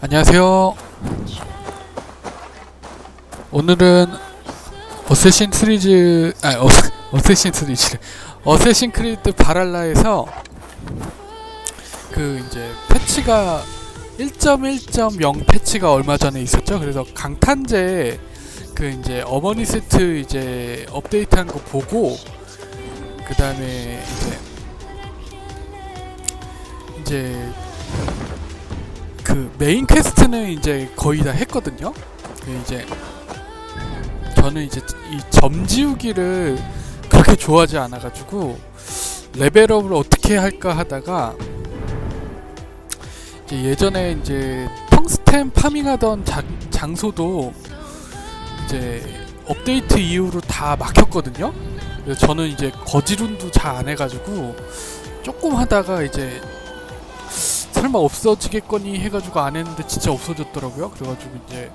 안녕하세요. 오늘은 어쌔신 시리즈 아 어, 어쌔신 시리즈 어쌔신 크리드 바랄라에서 그 이제 패치가 1.1.0 패치가 얼마 전에 있었죠. 그래서 강탄제 그 이제 어머니 세트 이제 업데이트한 거 보고 그 다음에 이제 이제 그 메인 퀘스트는 이제 거의 다 했거든요. 그 이제 저는 이제 이 점지우기를 그렇게 좋아하지 않아가지고 레벨업을 어떻게 할까 하다가 이제 예전에 이제 텅스텐 파밍하던 자, 장소도 이제 업데이트 이후로 다 막혔거든요. 저는 이제 거지룬도 잘 안 해가지고 조금 하다가 이제 설마 없어지겠거니 해가지고 안 했는데 진짜 없어졌더라고요. 그래가지고 이제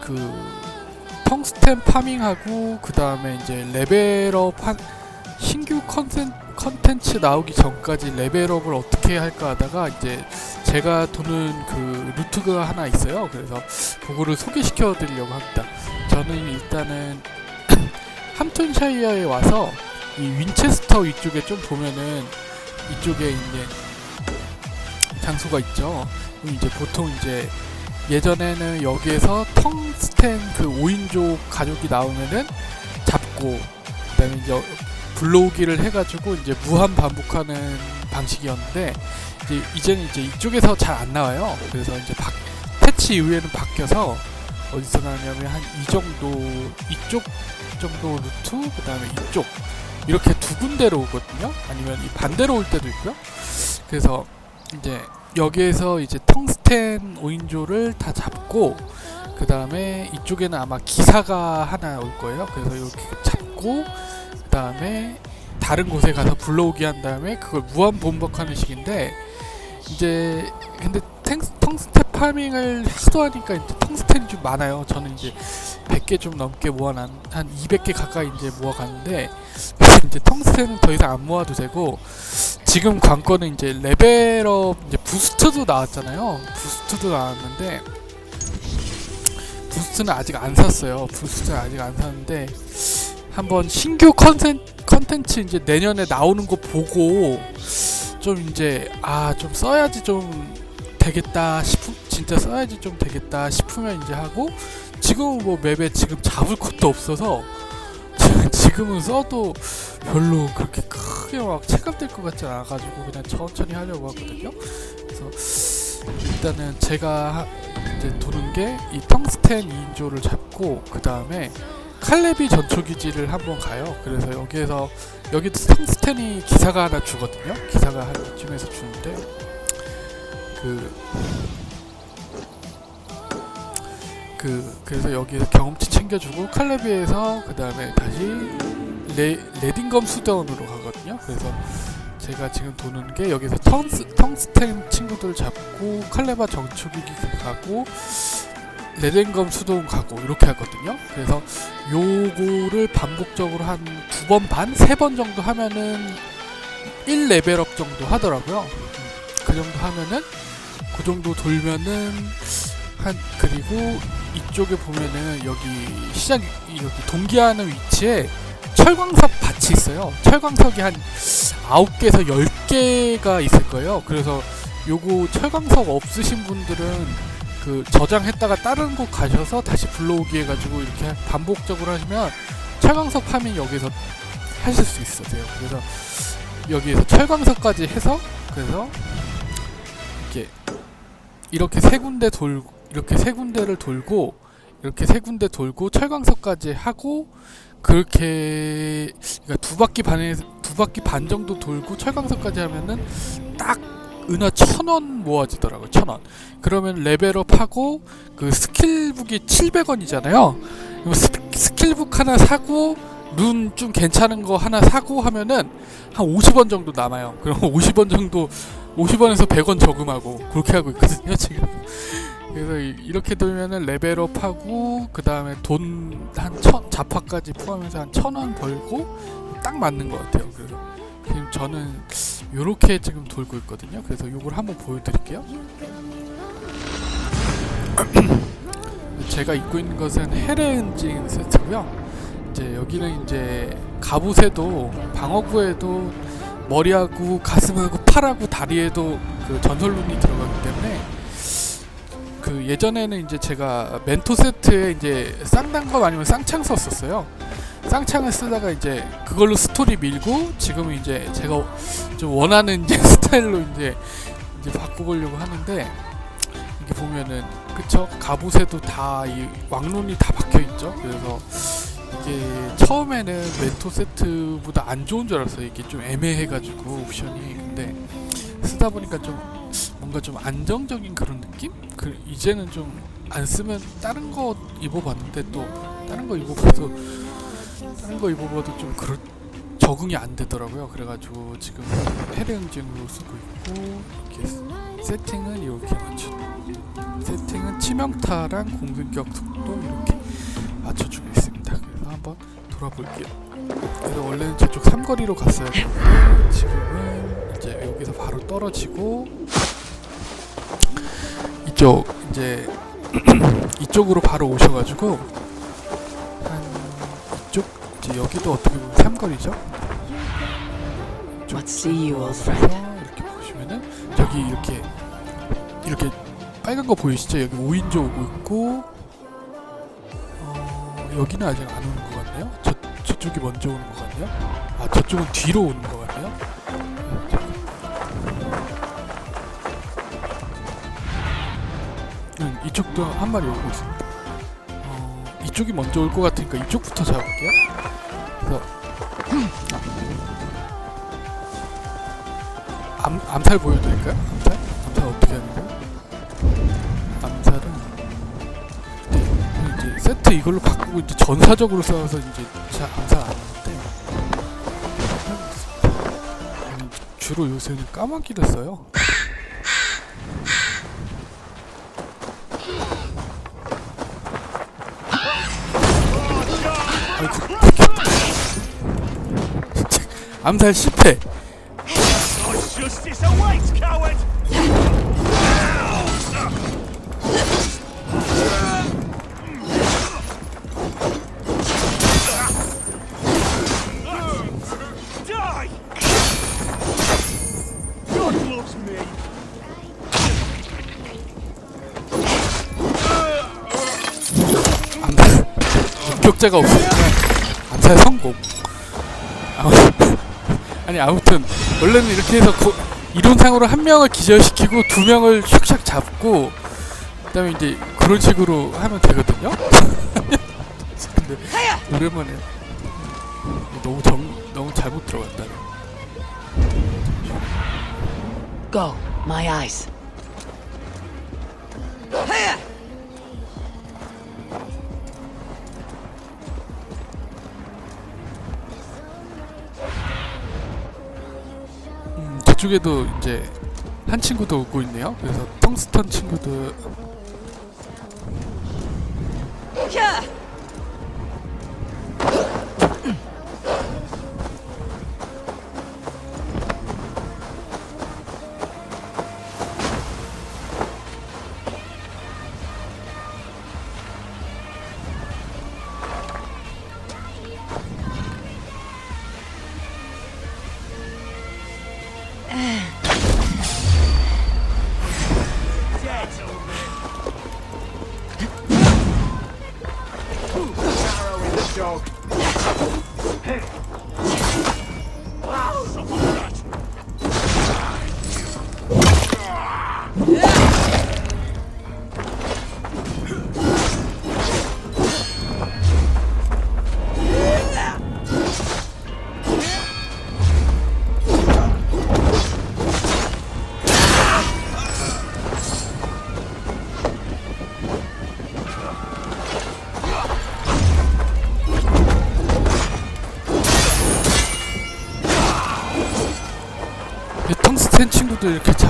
그 텅스텐 파밍하고 그 다음에 이제 레벨업 한 신규 컨텐, 컨텐츠 나오기 전까지 레벨업을 어떻게 할까 하다가 이제 제가 도는 그 루트가 하나 있어요. 그래서 그거를 소개시켜 드리려고 합니다. 저는 일단은 함튼샤이어에 와서 이 윈체스터 이쪽에 좀 보면은 이쪽에 이제 장소가 있죠. 이제 보통 이제 예전에는 여기에서 텅스텐 그 5인조 가족이 나오면은 잡고 그다음에 이제 불러오기를 해가지고 이제 무한 반복하는 방식이었는데 이제 이제는 이제 이쪽에서 잘 안 나와요. 그래서 이제 바, 패치 이후에는 바뀌어서 어디서 나냐면 한 이 정도 이쪽 정도 루트 그다음에 이쪽 이렇게 두 군데로 오거든요. 아니면 이 반대로 올 때도 있고요. 그래서 이제 여기에서 이제 텅스텐 5인조를 다 잡고 그 다음에 이쪽에는 아마 기사가 하나 올 거예요. 그래서 이렇게 잡고 그 다음에 다른 곳에 가서 불러오기 한 다음에 그걸 무한 반복하는 식인데 이제 근데 탱, 텅스텐 파밍을 하도 하니까 이제 텅스텐이 좀 많아요. 저는 이제 100개 좀 넘게 모아놨 한 200개 가까이 이제 모아갔는데 이제 텅스텐은 더 이상 안 모아도 되고 지금 관건은 이제 레벨업 이제 부스트도 나왔잖아요. 부스트도 나왔는데 부스트는 아직 안 샀어요. 부스트는 아직 안 샀는데 한번 신규 컨텐 컨텐츠 이제 내년에 나오는 거 보고 좀 이제 아 좀 써야지 좀 되겠다 싶음 진짜 써야지 좀 되겠다 싶으면 이제 하고 지금은 뭐 맵에 지금 잡을 것도 없어서 지금- 지금은 써도 별로 그렇게 크게 막 체감될 것 같지 않아가지고 그냥 천천히 하려고 하거든요. 그래서 일단은 제가 하- 이제 도는 게 이 텅스텐 2인조를 잡고 그 다음에 칼레비 전초기지를 한번 가요. 그래서 여기에서 여기도 텅스텐이 기사가 하나 주거든요. 기사가 한 이쯤에서 주는데 그 그 그래서 여기에서 경험치 챙겨주고 칼레비에서 그 다음에 다시 레, 레딩검 수다원으로 가거든요. 그래서 제가 지금 도는 게 여기서 텅스, 텅스텐 친구들 잡고 칼레바 정초기기 가고 레딩검 수동 가고 이렇게 하거든요. 그래서 요거를 반복적으로 한 두 번 반, 세 번 정도 하면은 1레벨업 정도 하더라고요. 음, 그 정도 하면은 그 정도 돌면은 한 그리고 이쪽에 보면은 여기 시작 여기 동기화하는 위치에 철광석 밭이 있어요. 철광석이 한 9개에서 10개가 있을 거예요. 그래서 요거 철광석 없으신 분들은 그 저장했다가 다른 곳 가셔서 다시 불러오기 해가지고 이렇게 반복적으로 하시면 철광석 파밍 여기서 하실 수 있으세요. 그래서 여기에서 철광석까지 해서 그래서 이렇게 이렇게 세 군데 돌 이렇게 세 군데를 돌고 이렇게 세 군데 돌고 철광석까지 하고 그렇게 그러니까 두 바퀴 반에 두 바퀴 반 정도 돌고 철광석까지 하면은 딱 은하 천 원 모아지더라고요 천 원. 그러면 레벨업하고 그 스킬북이 700원이잖아요. 그럼 스, 스킬북 하나 사고 룬 좀 괜찮은 거 하나 사고 하면은 한 50원 정도 남아요. 그럼 50원 정도 50원에서 100원 저금하고 그렇게 하고 있거든요 지금. 그래서 이- 이렇게 되면은 레벨업하고 그 다음에 돈 한 천 자파까지 포함해서 한 천 원 벌고 딱 맞는 것 같아요. 그래서 지금 저는 요렇게 지금 돌고 있거든요. 그래서 요걸 한번 보여드릴게요. 제가 입고 있는 것은 헬의 은징 세트고요. 이제 여기는 이제 갑옷에도 방어구에도 머리하고 가슴하고 팔하고 다리에도 그 전설룬이 들어가기 때문에 그 예전에는 이제 제가 멘토 세트에 이제 쌍단검 아니면 쌍창 썼었어요. 쌍창을 쓰다가 이제 그걸로 스토리 밀고 지금은 이제 제가 좀 원하는 이제 스타일로 이제 이제 바꿔보려고 하는데 이게 보면은 그쵸 갑옷에도 다 이 왕론이 다 박혀 있죠. 그래서 이게 처음에는 멘토 세트보다 안 좋은 줄 알았어요. 이게 좀 애매해가지고 옵션이 근데 쓰다 보니까 좀 뭔가 좀 안정적인 그런 느낌? 그 이제는 좀 안 쓰면 다른 거 입어봤는데 또 다른 거 입어봐도 다른 거 입어봐도 좀 그런 적응이 안 되더라고요. 그래가지고 지금 해령증으로 쓰고 있고 이렇게 세팅은 이렇게 맞춰 세팅은 치명타랑 공격력 속도 이렇게 맞춰주고 있습니다. 그래서 한번 돌아볼게요. 그래서 원래는 저쪽 삼거리로 갔어야 지금은 이제 여기서 바로 떨어지고 이쪽 이제 이쪽으로 바로 오셔가지고 한 이쪽 이제 여기도 어떻게 보면 삼거리죠? 이렇게 보시면은 저기 이렇게 이렇게 빨간 거 보이시죠? 여기 5인조 오고 있고 어, 여기는 아직 안 오는 것 같네요. 저 저쪽이 먼저 오는 것 같네요. 아 저쪽은 뒤로 오는 것 같네요. 음, 이쪽도 한 마리 오고 있습니다. 어, 이쪽이 먼저 올 것 같으니까 이쪽부터 잡을게요. 그래서 암, 암살 보여드릴까요? 암살? 암살 어떻게 하는 거예요? 암살은 네, 이제 세트 이걸로 바꾸고 이제 전사적으로 싸워서 이제 자, 암살 안 하는데 저는 주로 요새는 까마귀를 써요. 암살 실패. 암살 목격자가 없으니까 암살 성공. 아무, 아니 아무튼 원래는 이렇게 해서 고, 이론상으로 한 명을 기절시키고 두 명을 슉샥 잡고 그다음에 이제 그런 식으로 하면 되거든요. 근데 오랜만에 너무 정 너무 잘못 들어갔다. Go, my eyes. 음, 저쪽에도 이제 한 친구도 오고 있네요. 그래서 텅스턴 친구도 dog.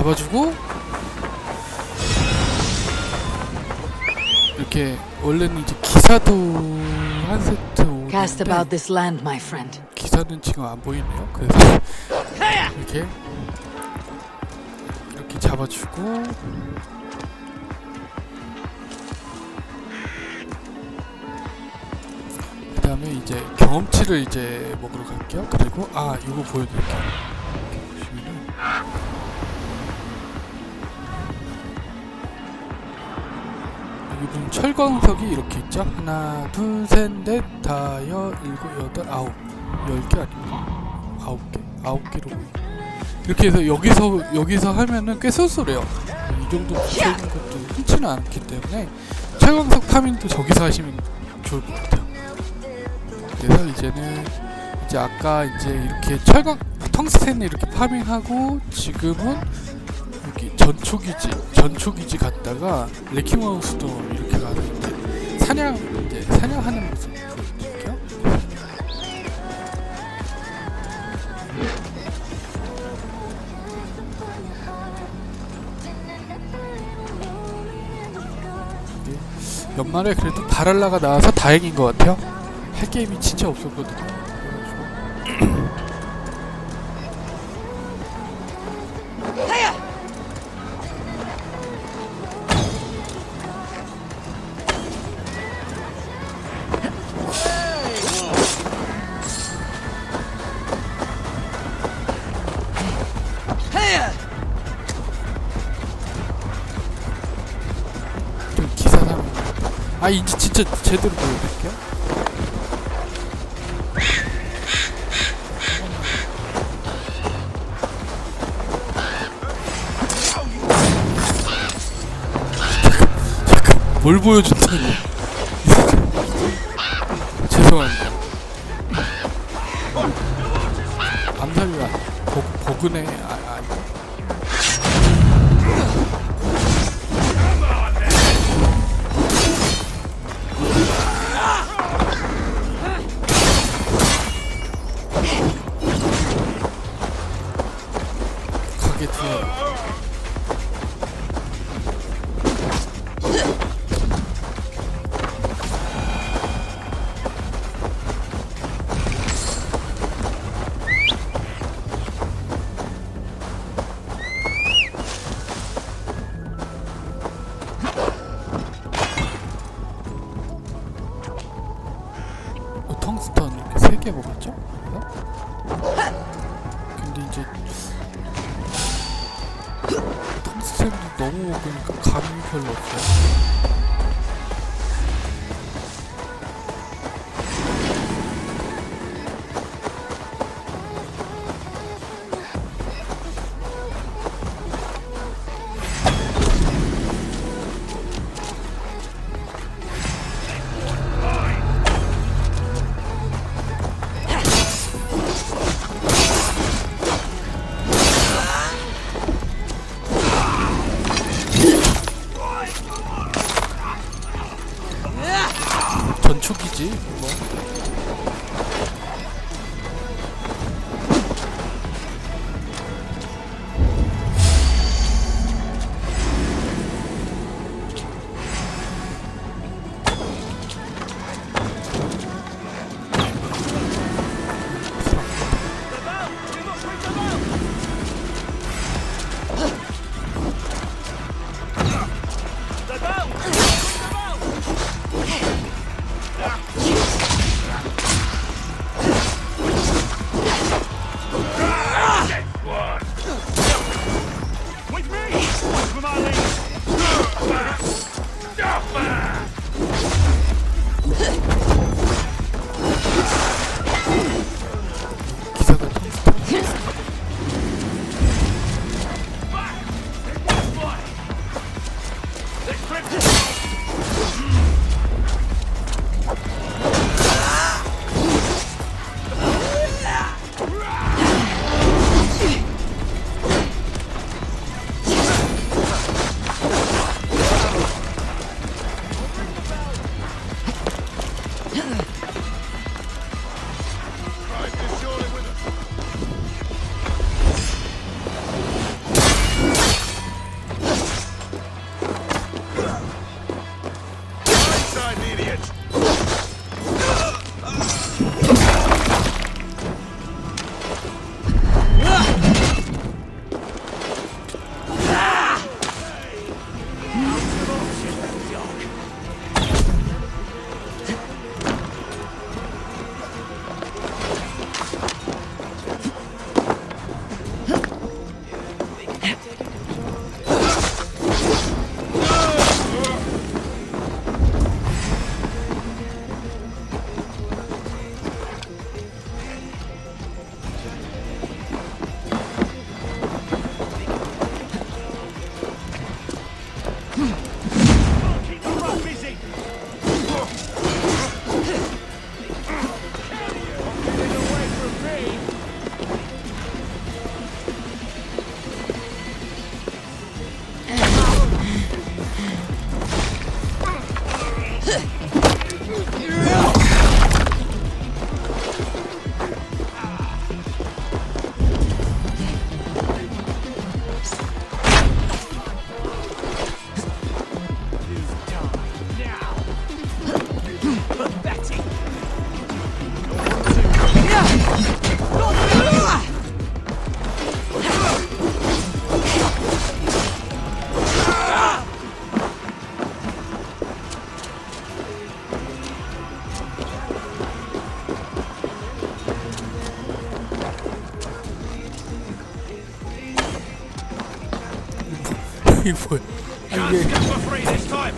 잡아주고 이렇게 원래는 이제 기사도 한 세트 Cast about this land, my 기사는 지금 안 보이네요. 그래서 이렇게 이렇게 잡아주고 그다음에 이제 경험치를 이제 먹으러 갈게요. 그리고 아 이거 보여드릴게요. 철광석이 이렇게 있죠. 하나, 둘, 셋, 넷, 다여, 일곱, 여덟, 아홉, 열 개 아닙니까? 아홉 개, 아홉 개로 이렇게 해서 여기서 여기서 하면은 꽤 쏠쏠해요. 이 정도 붙어있는 것도 흔치는 않기 때문에 철광석 파밍도 저기서 하시면 좋을 것 같아요. 그래서 이제는 이제 아까 이제 이렇게 철광 텅스텐 이렇게 파밍하고 지금은 전초기지 전초기지 갔다가 레킹하우스도 이렇게 가는데 사냥 이제 사냥하는 모습 보여드릴게요. 네, 연말에 그래도 바랄라가 나와서 다행인 것 같아요. 할 게임이 진짜 없었거든요. 진짜 제대로 보여드릴게요. 뭘 보여준다니. 죄송합니다. 암살이가 버그네. 아, 아, 진짜 탐스쌤도 너무 먹으니까 감이 별로 없어 이게 뭐야? 아, 이게 Go for free this time.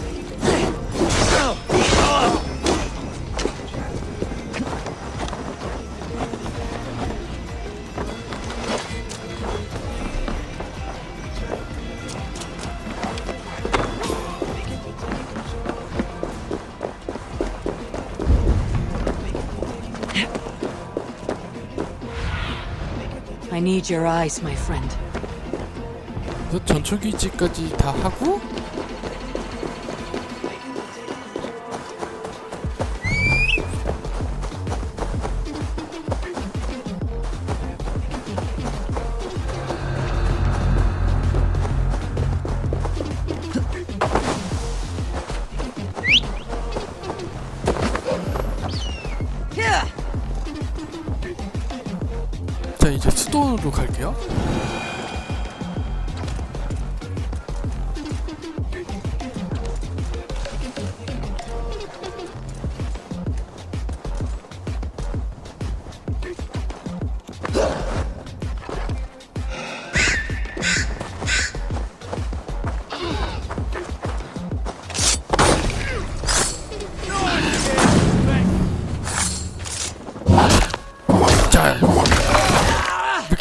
I need your eyes, my friend. 그래서 전초 기지까지 다 하고 자 이제 수도로 갈게요.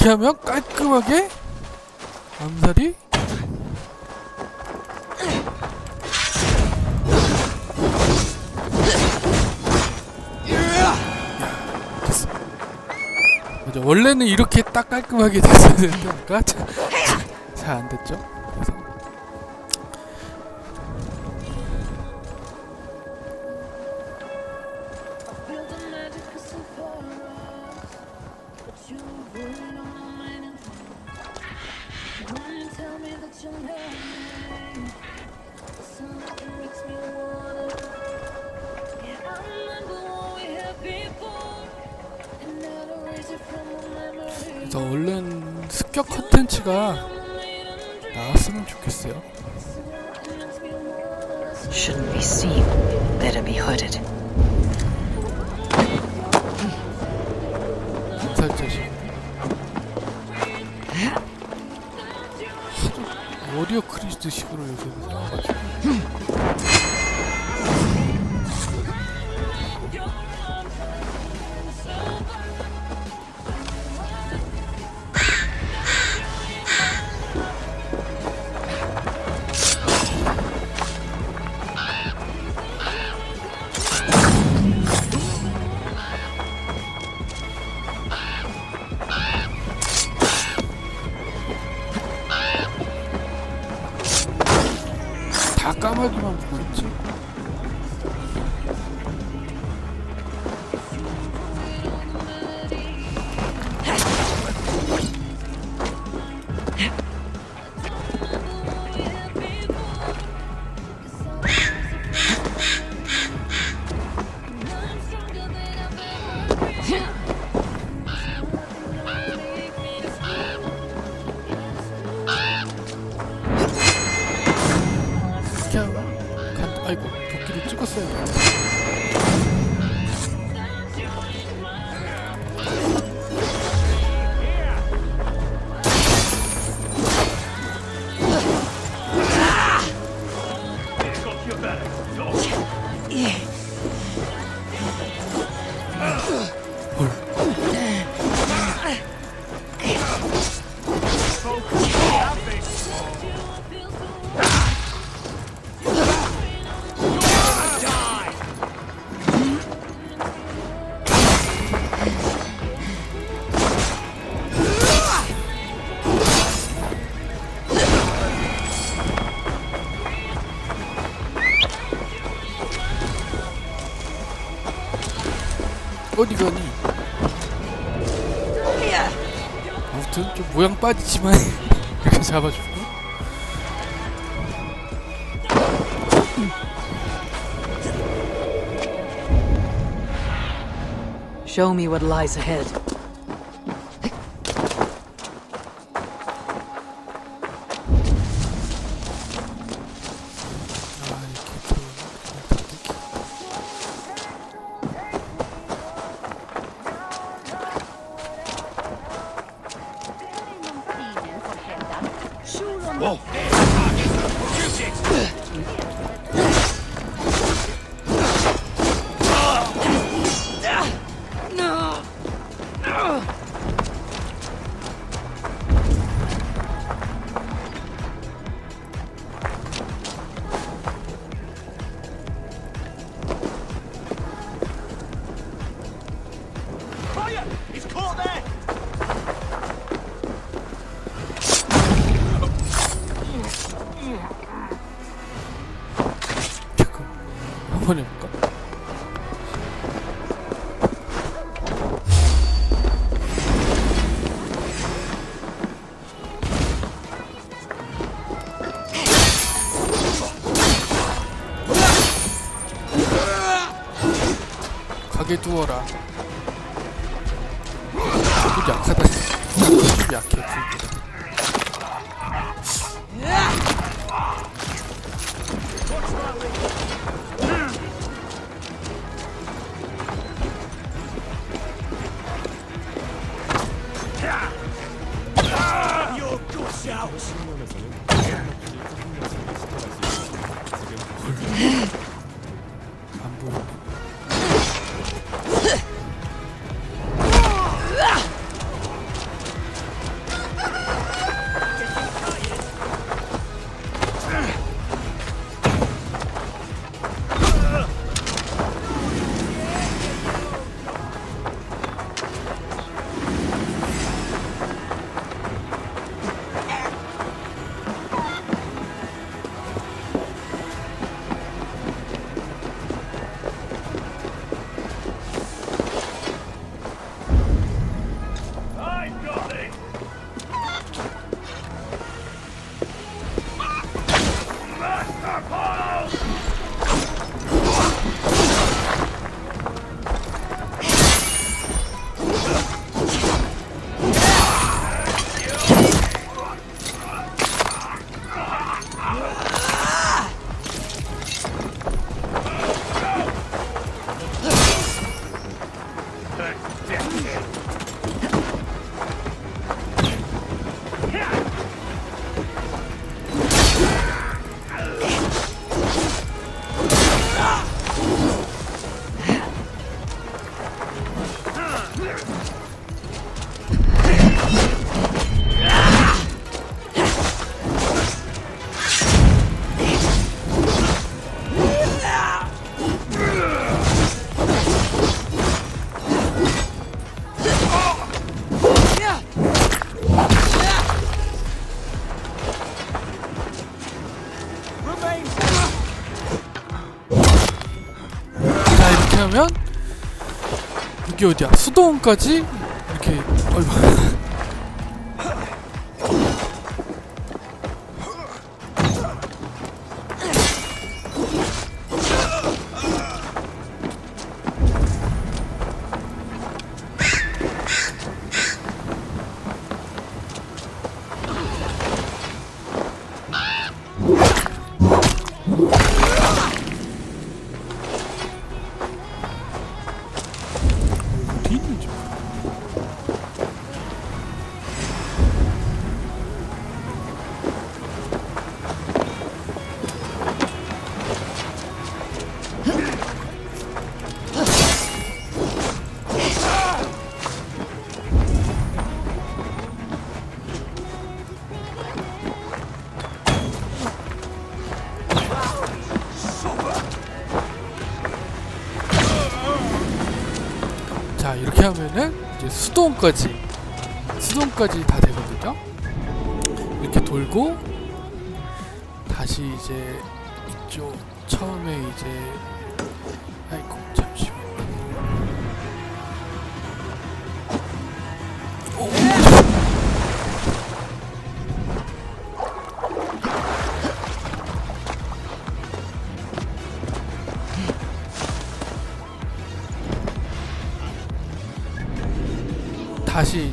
이렇게 하면 깔끔하게 암살이 됐어. 맞아 원래는 이렇게 딱 깔끔하게 됐어야 되는데 아까 잘안 됐죠. 나 아이고 도끼를 찍었어야 어디 가니? 아무튼 좀 모양 빠지지만 이렇게 잡아주고 Show me what lies ahead. out! 하면 여기 어디야? 수도원까지 이렇게 어이 이제 수동까지 수동까지 다 되거든요. 이렇게 돌고 다시 이제 이쪽 처음에 이제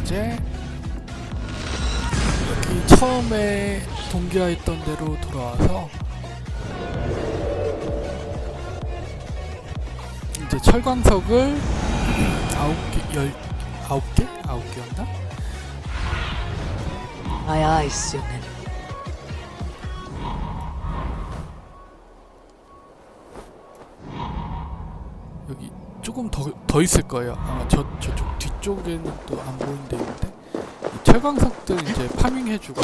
이제 여기 처음에 동기화했던 대로 돌아와서 이제 철광석을 아홉 개, 열 아홉 개, 아홉 개였나? My eyes, Sunan. 여기 조금 더, 더 있을 거예요. 아마 저 저쪽 뒤쪽에는 또 안 보이는 데 있는데 이 철광석들 이제 파밍해주고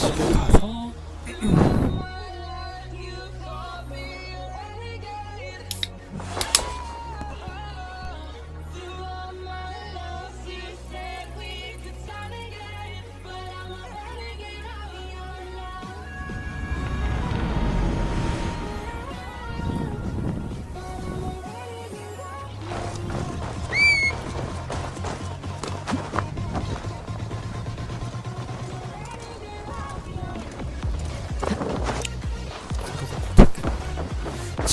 집에 가서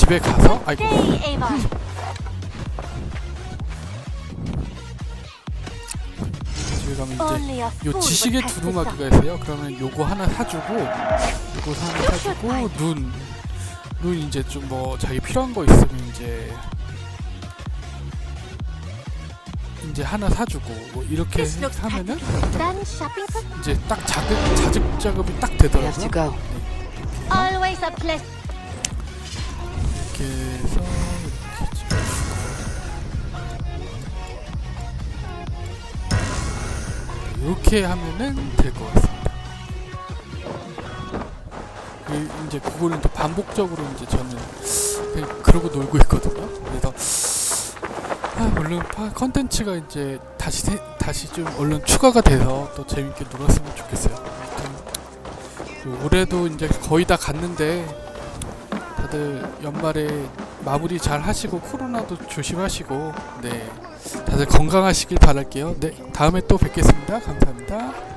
집에 가서 아이고. 집에 가면 이제 요 up. 두루마기가 있어요. 그러면 요거 하나 사주고 요거 하나 사주고 눈, 눈 이제 좀 뭐 자기 필요한 거 있으면 이제 이제 하나 사주고 뭐 이렇게 하면은 이제 딱 자극 자극 작업이 딱 되더라고요. go. 이렇게 하면은 될 것 같습니다. 그 이제 그거를 이제 반복적으로 이제 저는 그러고 놀고 있거든요. 그래서 아, 파 컨텐츠가 이제 다시 세, 다시 좀 얼른 추가가 돼서 또 재밌게 놀았으면 좋겠어요. 그 올해도 이제 거의 다 갔는데 다들 연말에 마무리 잘 하시고 코로나도 조심하시고 네 다들 건강하시길 바랄게요. 네 다음에 또 뵙겠습니다. 감사합니다.